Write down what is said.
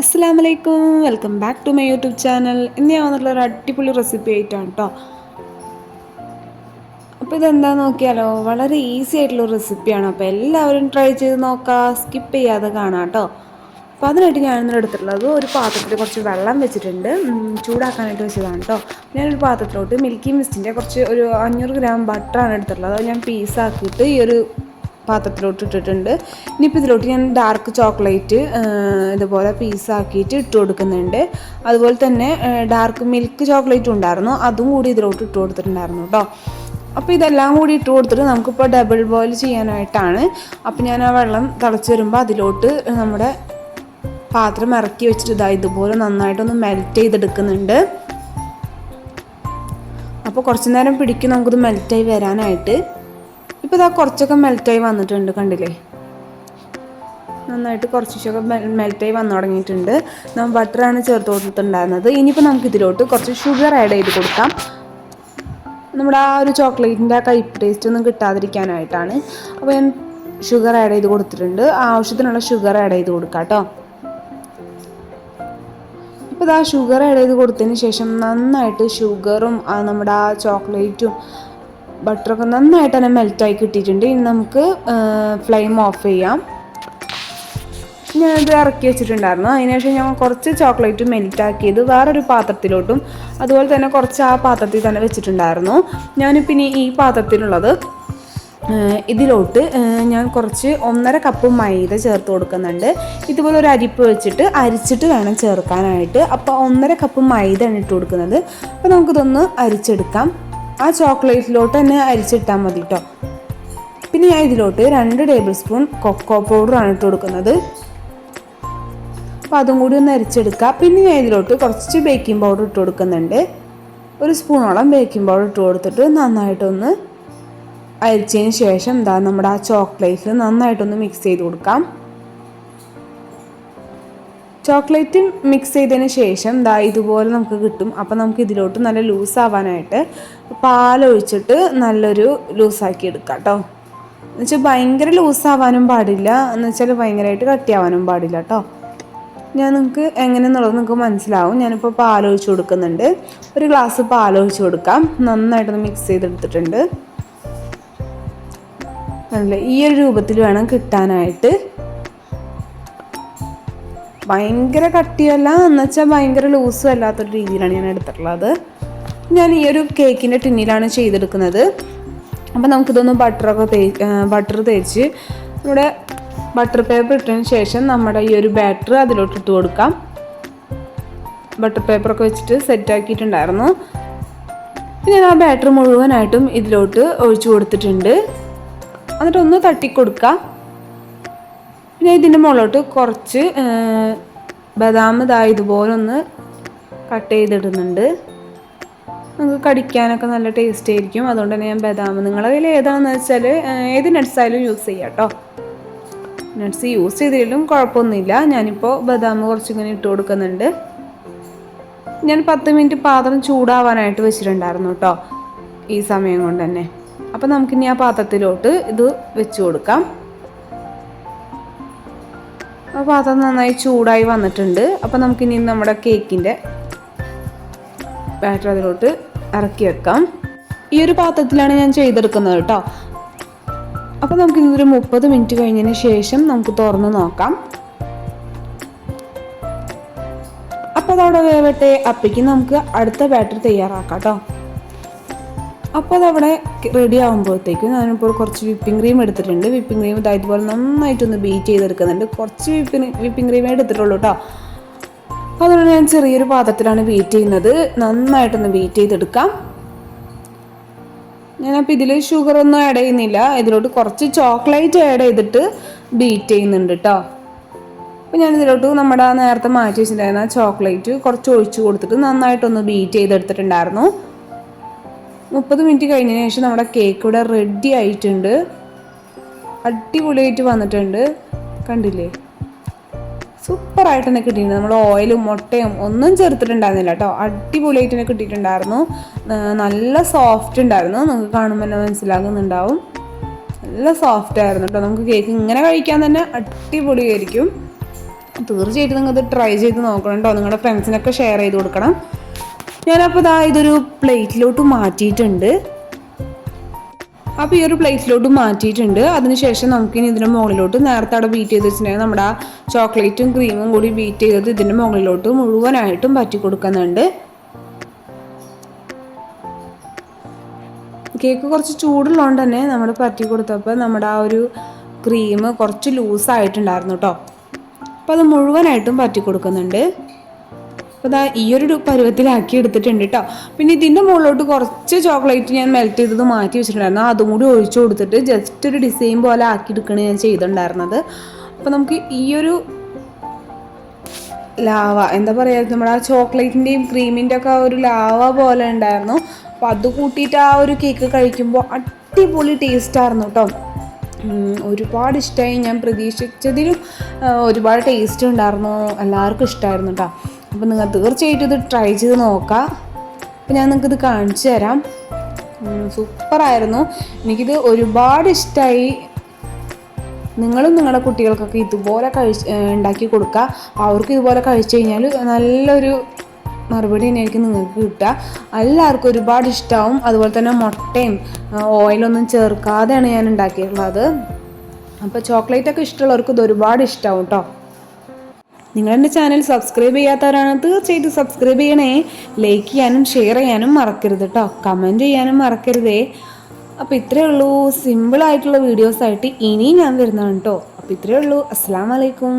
അസ്സാം വലൈക്കും welcome back to my YouTube channel. ഇന്ന് ഞാൻ വന്നിട്ടുള്ള ഒരു അടിപൊളി റെസിപ്പി ആയിട്ടാണ് കേട്ടോ അപ്പോൾ ഇതെന്താ നോക്കിയാലോ വളരെ ഈസി ആയിട്ടുള്ള റെസിപ്പിയാണ്. അപ്പോൾ എല്ലാവരും ട്രൈ ചെയ്ത് നോക്കുക സ്കിപ്പ് ചെയ്യാതെ കാണാം കേട്ടോ അപ്പോൾ അതിനായിട്ട് ഞാനിന്ന് എടുത്തിട്ടുള്ളത് ഒരു പാത്രത്തിൽ കുറച്ച് വെള്ളം വെച്ചിട്ടുണ്ട്. ചൂടാക്കാനായിട്ട് വെച്ചതാണ് കേട്ടോ ഞാനൊരു പാത്രത്തിലോട്ട് മിൽക്കി മിസ്റ്റിന്റെ കുറച്ച് ഒരു അഞ്ഞൂറ് ഗ്രാം ബട്ടറാണ് എടുത്തിട്ടുള്ളത്. അത് ഞാൻ പീസാക്കിയിട്ട് ഈ ഒരു പാത്രത്തിലോട്ട് ഇട്ടിട്ടുണ്ട് ഇനിയിപ്പോൾ ഇതിലോട്ട് ഞാൻ ഡാർക്ക് ചോക്ലേറ്റ് ഇതുപോലെ പീസാക്കിയിട്ട് ഇട്ട് കൊടുക്കുന്നുണ്ട്. അതുപോലെ തന്നെ ഡാർക്ക് മിൽക്ക് ചോക്ലേറ്റ് ഉണ്ടായിരുന്നു. അതും കൂടി ഇതിലോട്ട് ഇട്ട് കൊടുത്തിട്ടുണ്ടായിരുന്നു കേട്ടോ അപ്പോൾ ഇതെല്ലാം കൂടി ഇട്ട് കൊടുത്തിട്ട് നമുക്കിപ്പോൾ ഡബിൾ ബോയിൽ ചെയ്യാനായിട്ടാണ്. അപ്പോൾ ഞാൻ ആ വെള്ളം തിളച്ച് വരുമ്പോൾ അതിലോട്ട് നമ്മുടെ പാത്രം ഇറക്കി വെച്ചിട്ട് ഇതാ ഇതുപോലെ നന്നായിട്ടൊന്ന് മെൽറ്റ് ചെയ്തെടുക്കുന്നുണ്ട്. അപ്പോൾ കുറച്ച് നേരം പിടിക്കും നമുക്കിത് മെൽറ്റായി വരാനായിട്ട്. ഇപ്പോൾ ഇതാ കുറച്ചൊക്കെ മെൽറ്റായി വന്നിട്ടുണ്ട് കണ്ടില്ലേ? നന്നായിട്ട് കുറച്ചൊക്കെ മെൽറ്റായി വന്നു തുടങ്ങിയിട്ടുണ്ട്. നമ്മൾ ബട്ടറാണ് ചേർത്ത് കൊടുത്തിട്ടുണ്ടായിരുന്നത് ഇനിയിപ്പോൾ നമുക്ക് ഇതിലോട്ട് കുറച്ച് ഷുഗർ ആഡ് ചെയ്ത് കൊടുക്കാം. നമ്മുടെ ആ ഒരു ചോക്ലേറ്റിന്റെ ആ കയ്പ് ടേസ്റ്റ് ഒന്നും കിട്ടാതിരിക്കാനായിട്ടാണ്. അപ്പോൾ ഞാൻ ഷുഗർ ആഡ് ചെയ്ത് കൊടുത്തിട്ടുണ്ട്. ആവശ്യത്തിനുള്ള ഷുഗർ ആഡ് ചെയ്ത് കൊടുക്കാം കേട്ടോ. ഇപ്പോൾ ഇതാ ഷുഗർ ആഡ് ചെയ്ത് കൊടുത്തതിന് ശേഷം നന്നായിട്ട് ഷുഗറും നമ്മുടെ ആ ചോക്ലേറ്റും ബട്ടറൊക്കെ നന്നായിട്ട് തന്നെ മെൽറ്റായി കിട്ടിയിട്ടുണ്ട്. ഇനി നമുക്ക് ഫ്ലെയിം ഓഫ് ചെയ്യാം. ഞാനിത് ഇറക്കി വെച്ചിട്ടുണ്ടായിരുന്നു. അതിനുശേഷം ഞാൻ കുറച്ച് ചോക്ലേറ്റ് മെൽറ്റാക്കിയത് വേറൊരു പാത്രത്തിലോട്ടും അതുപോലെ തന്നെ കുറച്ച് ആ പാത്രത്തിൽ തന്നെ വെച്ചിട്ടുണ്ടായിരുന്നു. ഞാനിപ്പോൾ ഇനി ഈ പാത്രത്തിലുള്ളത് ഇതിലോട്ട് ഞാൻ കുറച്ച് ഒന്നര കപ്പ് മൈദ ചേർത്ത് കൊടുക്കുന്നുണ്ട്. ഇതുപോലെ ഒരു അരിപ്പ് വെച്ചിട്ട് അരിച്ചിട്ട് വേണം ചേർക്കാനായിട്ട്. അപ്പോൾ ഒന്നര കപ്പ് മൈദ ആണ് ഇട്ട് കൊടുക്കുന്നത്. അപ്പോൾ നമുക്കിതൊന്ന് അരിച്ചെടുക്കാം. ആ ചോക്ലേറ്റിലോട്ട് തന്നെ അരിച്ചിട്ടാൽ മതി കേട്ടോ പിന്നെ ഞാൻ ഇതിലോട്ട് രണ്ട് ടേബിൾ സ്പൂൺ കൊക്കോ പൗഡറാണ് ഇട്ട് കൊടുക്കുന്നത്. അപ്പോൾ അതും കൂടി ഒന്ന് അരിച്ചെടുക്കുക പിന്നെ ഞാൻ ഇതിലോട്ട് കുറച്ച് ബേക്കിംഗ് പൗഡർ ഇട്ട് കൊടുക്കുന്നുണ്ട്. ഒരു സ്പൂണോളം ബേക്കിംഗ് പൗഡർ ഇട്ട് കൊടുത്തിട്ട് നന്നായിട്ടൊന്ന് അരിച്ചതിന് ശേഷം എന്താ നമ്മുടെ ആ ചോക്ലേറ്റിൽ നന്നായിട്ടൊന്ന് മിക്സ് ചെയ്ത് കൊടുക്കാം. ചോക്ലേറ്റ് മിക്സ് ചെയ്തതിന് ശേഷം ദാ ഇതുപോലെ നമുക്ക് കിട്ടും. അപ്പോൾ നമുക്ക് ഇതിലോട്ട് നല്ല ലൂസ് ആവാനായിട്ട് പാലൊഴിച്ചിട്ട് നല്ലൊരു ലൂസാക്കി എടുക്കാം കേട്ടോ എന്നുവെച്ചാൽ ഭയങ്കര ലൂസാവാനും പാടില്ല. എന്ന് വെച്ചാൽ ഭയങ്കരമായിട്ട് കട്ടിയാവാനും പാടില്ല കേട്ടോ ഞാൻ നിങ്ങൾക്ക് എങ്ങനെയെന്നുള്ളത് നിങ്ങൾക്ക് മനസ്സിലാവും. ഞാനിപ്പോൾ പാലൊഴിച്ച് കൊടുക്കുന്നുണ്ട്. ഒരു ഗ്ലാസ് പാലൊഴിച്ച് കൊടുക്കാം. നന്നായിട്ടൊന്ന് മിക്സ് ചെയ്തെടുത്തിട്ടുണ്ട്. നല്ല ഈ ഒരു രൂപത്തിൽ വേണം കിട്ടാനായിട്ട്. ഭയങ്കര കട്ടിയല്ല എന്ന് വെച്ചാൽ ഭയങ്കര ലൂസും അല്ലാത്തൊരു രീതിയിലാണ് ഞാൻ എടുത്തിട്ടുള്ളത്. ഞാൻ ഈ ഒരു കേക്കിന്റെ ടിന്നിലാണ് ചെയ്തെടുക്കുന്നത്. അപ്പോൾ നമുക്കിതൊന്ന് ബട്ടറൊക്കെ തേ ബട്ടർ തേച്ച് നമ്മുടെ ബട്ടർ പേപ്പർ ഇട്ടതിന് ശേഷം നമ്മുടെ ഈ ഒരു ബാറ്റർ അതിലോട്ട് ഇട്ട് കൊടുക്കാം. ബട്ടർ പേപ്പറൊക്കെ വെച്ചിട്ട് സെറ്റ് ആക്കിയിട്ടുണ്ടായിരുന്നു. പിന്നെ ഞാൻ ആ ബാറ്റർ മുഴുവനായിട്ടും ഇതിലോട്ട് ഒഴിച്ചു കൊടുത്തിട്ടുണ്ട്. എന്നിട്ടൊന്ന് തട്ടിക്കൊടുക്കാം. പിന്നെ ഇതിന്റെ മുകളിലോട്ട് കുറച്ച് ബദാം ഇതാ ഇതുപോലെ ഒന്ന് കട്ട് ചെയ്തിടുന്നുണ്ട്. നമുക്ക് കടിക്കാനൊക്കെ നല്ല ടേസ്റ്റ് ആയിരിക്കും. അതുകൊണ്ട് തന്നെ ഞാൻ ബദാം നിങ്ങളുടെ കയ്യിൽ ഏതാണെന്ന് വെച്ചാൽ ഏത് നട്ട്സ് ആയാലും യൂസ് ചെയ്യാം കേട്ടോ. നട്ട്സ് യൂസ് ചെയ്തിട്ടും കുഴപ്പമൊന്നുമില്ല. ഞാനിപ്പോൾ ബദാം കുറച്ചിങ്ങനെ ഇട്ട് കൊടുക്കുന്നുണ്ട്. ഞാൻ പത്ത് മിനിറ്റ് പാത്രം ചൂടാവാനായിട്ട് വെച്ചിട്ടുണ്ടായിരുന്നു കേട്ടോ ഈ സമയം കൊണ്ട് തന്നെ. അപ്പം നമുക്കിനി ആ പാത്രത്തിലോട്ട് ഇത് വെച്ച് കൊടുക്കാം. ആ പാത്രം നന്നായി ചൂടായി വന്നിട്ടുണ്ട്. അപ്പം നമുക്കിനി നമ്മുടെ കേക്കിന്റെ ബാറ്റർ അതിലോട്ട് ഇറക്കി വെക്കാം. ഈ ഒരു പാത്രത്തിലാണ് ഞാൻ ചെയ്തെടുക്കുന്നത് കേട്ടോ. അപ്പോൾ നമുക്ക് ഇതൊരു മുപ്പത് മിനിറ്റ് കഴിഞ്ഞതിന് ശേഷം നമുക്ക് തുറന്ന് നോക്കാം. അപ്പോൾ അതവിടെ വേവട്ടെ. അപ്പേക്ക് നമുക്ക് അടുത്ത ബാറ്റർ തയ്യാറാക്കാം കേട്ടോ. അപ്പോൾ അതവിടെ റെഡി ആകുമ്പോഴത്തേക്കും ഞാനിപ്പോൾ കുറച്ച് വിപ്പിംഗ് ക്രീം എടുത്തിട്ടുണ്ട്. വിപ്പിംഗ് ക്രീം ഇതാ ഇതുപോലെ നന്നായിട്ടൊന്ന് ബീറ്റ് ചെയ്തെടുക്കുന്നുണ്ട്. കുറച്ച് വിപ്പിംഗ് വിപ്പിംഗ് ക്രീമേ എടുത്തിട്ടുള്ളൂ കേട്ടോ അതുകൊണ്ട് ഞാൻ ചെറിയൊരു പാത്രത്തിലാണ് ബീറ്റ് ചെയ്യുന്നത്. നന്നായിട്ടൊന്ന് ബീറ്റ് ചെയ്തെടുക്കാം. ഞാനപ്പോൾ ഇതിൽ ഷുഗർ ഒന്നും ആഡ് ചെയ്യുന്നില്ല. ഇതിലോട്ട് കുറച്ച് ചോക്ലേറ്റ് ആഡ് ചെയ്തിട്ട് ബീറ്റ് ചെയ്യുന്നുണ്ട് കേട്ടോ അപ്പോൾ ഞാൻ ഇതിലോട്ട് നമ്മുടെ നേരത്തെ മാറ്റി വെച്ചിട്ടുണ്ടായിരുന്ന ചോക്ലേറ്റ് കുറച്ച് ഒഴിച്ച് കൊടുത്തിട്ട് നന്നായിട്ടൊന്ന് ബീറ്റ് ചെയ്തെടുത്തിട്ടുണ്ടായിരുന്നു. മുപ്പത് മിനിറ്റ് കഴിഞ്ഞതിന് ശേഷം നമ്മുടെ കേക്ക് ഇവിടെ റെഡി ആയിട്ടുണ്ട്. അടിപൊളിയായിട്ട് വന്നിട്ടുണ്ട്. കണ്ടില്ലേ? സൂപ്പറായിട്ട് തന്നെ കിട്ടിയിട്ടുണ്ട്. നമ്മൾ ഓയിലും മുട്ടയും ഒന്നും ചേർത്തിട്ടുണ്ടായിരുന്നില്ല കേട്ടോ. അടിപൊളിയായിട്ട് തന്നെ കിട്ടിയിട്ടുണ്ടായിരുന്നു. നല്ല സോഫ്റ്റ് ഉണ്ടായിരുന്നു. നിങ്ങൾക്ക് കാണുമ്പോൾ തന്നെ മനസ്സിലാകുന്നുണ്ടാവും. നല്ല സോഫ്റ്റ് ആയിരുന്നു കേട്ടോ. നമുക്ക് കേക്ക് ഇങ്ങനെ കഴിക്കാൻ തന്നെ അടിപൊളിയായിരിക്കും. തീർച്ചയായിട്ടും നിങ്ങൾ ഇത് ട്രൈ ചെയ്ത് നോക്കണം കേട്ടോ. നിങ്ങളുടെ ഫ്രണ്ട്സിനൊക്കെ ഷെയർ ചെയ്ത് കൊടുക്കണം. ഞാനപ്പോൾ ഇതാ ഇതൊരു പ്ലേറ്റിലോട്ട് മാറ്റിയിട്ടുണ്ട്. അപ്പോൾ ഈ ഒരു പ്ലേറ്റിലോട്ട് മാറ്റിയിട്ടുണ്ട്. അതിനുശേഷം നമുക്കിനി ഇതിന്റെ മുകളിലോട്ട് നേരത്തെ അവിടെ ബീറ്റ് ചെയ്ത് വെച്ചിട്ടുണ്ടെങ്കിൽ നമ്മുടെ ആ ചോക്ലേറ്റും ക്രീമും കൂടി ബീറ്റ് ചെയ്തത് ഇതിന്റെ മുകളിലോട്ട് മുഴുവനായിട്ടും പറ്റി കൊടുക്കുന്നുണ്ട്. കേക്ക് കുറച്ച് ചൂടുള്ളതുകൊണ്ട് തന്നെ നമ്മൾ പറ്റി കൊടുത്തപ്പോൾ നമ്മുടെ ആ ഒരു ക്രീം കുറച്ച് ലൂസായിട്ടുണ്ടായിരുന്നു കേട്ടോ. അപ്പോൾ അത് മുഴുവനായിട്ടും പറ്റി കൊടുക്കുന്നുണ്ട്. അപ്പോൾ ഇതാ ഈ ഒരു പരുവത്തിലാക്കി എടുത്തിട്ടുണ്ട് കേട്ടോ പിന്നെ ഇതിന്റെ മുകളിലോട്ട് കുറച്ച് ചോക്ലേറ്റ് ഞാൻ മെൽറ്റ് ചെയ്തത് മാറ്റി വെച്ചിട്ടുണ്ടായിരുന്നു. അതും കൂടി ഒഴിച്ചു കൊടുത്തിട്ട് ജസ്റ്റ് ഒരു ഡിസൈൻ പോലെ ആക്കി എടുക്കണ ഞാൻ ചെയ്തിട്ടുണ്ടായിരുന്നത്. അപ്പോൾ നമുക്ക് ഈ ഒരു ലാവ എന്താ പറയുക നമ്മുടെ ആ ചോക്ലേറ്റിന്റെയും ക്രീമിന്റെ ഒക്കെ ഒരു ലാവ പോലെ ഉണ്ടായിരുന്നു. അപ്പോൾ അത് കൂട്ടിയിട്ട് ആ ഒരു കേക്ക് കഴിക്കുമ്പോൾ അടിപൊളി ടേസ്റ്റ് ആയിരുന്നു കേട്ടോ ഒരുപാട് ഇഷ്ടമായി ഞാൻ പ്രതീക്ഷിച്ചതിലും ഒരുപാട് ടേസ്റ്റ് ഉണ്ടായിരുന്നു. എല്ലാവർക്കും ഇഷ്ടമായിരുന്നു കേട്ടോ അപ്പോൾ നിങ്ങൾ തീർച്ചയായിട്ടും ഇത് ട്രൈ ചെയ്ത് നോക്കാം. അപ്പോൾ ഞാൻ നിങ്ങൾക്കിത് കാണിച്ചു തരാം. സൂപ്പറായിരുന്നു എനിക്കിത് ഒരുപാട് ഇഷ്ടമായി നിങ്ങളും നിങ്ങളുടെ കുട്ടികൾക്കൊക്കെ ഇതുപോലെ കഴിച്ച് ഉണ്ടാക്കി കൊടുക്കുക. അവർക്ക് ഇതുപോലെ കഴിച്ചു കഴിഞ്ഞാൽ നല്ലൊരു മറുപടി തന്നെയായിരിക്കും നിങ്ങൾക്ക് കിട്ടുക. എല്ലാവർക്കും ഒരുപാട് ഇഷ്ടമാവും അതുപോലെ തന്നെ മുട്ടയും ഓയിലൊന്നും ചേർക്കാതെയാണ് ഞാൻ ഉണ്ടാക്കിയിട്ടുള്ളത്. അപ്പോൾ ചോക്ലേറ്റൊക്കെ ഇഷ്ടമുള്ളവർക്ക് ഇത് ഒരുപാട് ഇഷ്ടമാവും കേട്ടോ നിങ്ങൾ എന്റെ ചാനൽ സബ്സ്ക്രൈബ് ചെയ്യാത്തവരാണ് തീർച്ചയായിട്ടും സബ്സ്ക്രൈബ് ചെയ്യണേ. ലൈക്ക് ചെയ്യാനും ഷെയർ ചെയ്യാനും മറക്കരുത് കേട്ടോ കമന്റ് ചെയ്യാനും മറക്കരുതേ. അപ്പോൾ ഇത്രയേ ഉള്ളൂ. സിമ്പിളായിട്ടുള്ള വീഡിയോസായിട്ട് ഇനിയും ഞാൻ വരുന്നതാണ് കേട്ടോ അപ്പോൾ ഇത്രയേ ഉള്ളൂ. അസ്സാം വലൈക്കും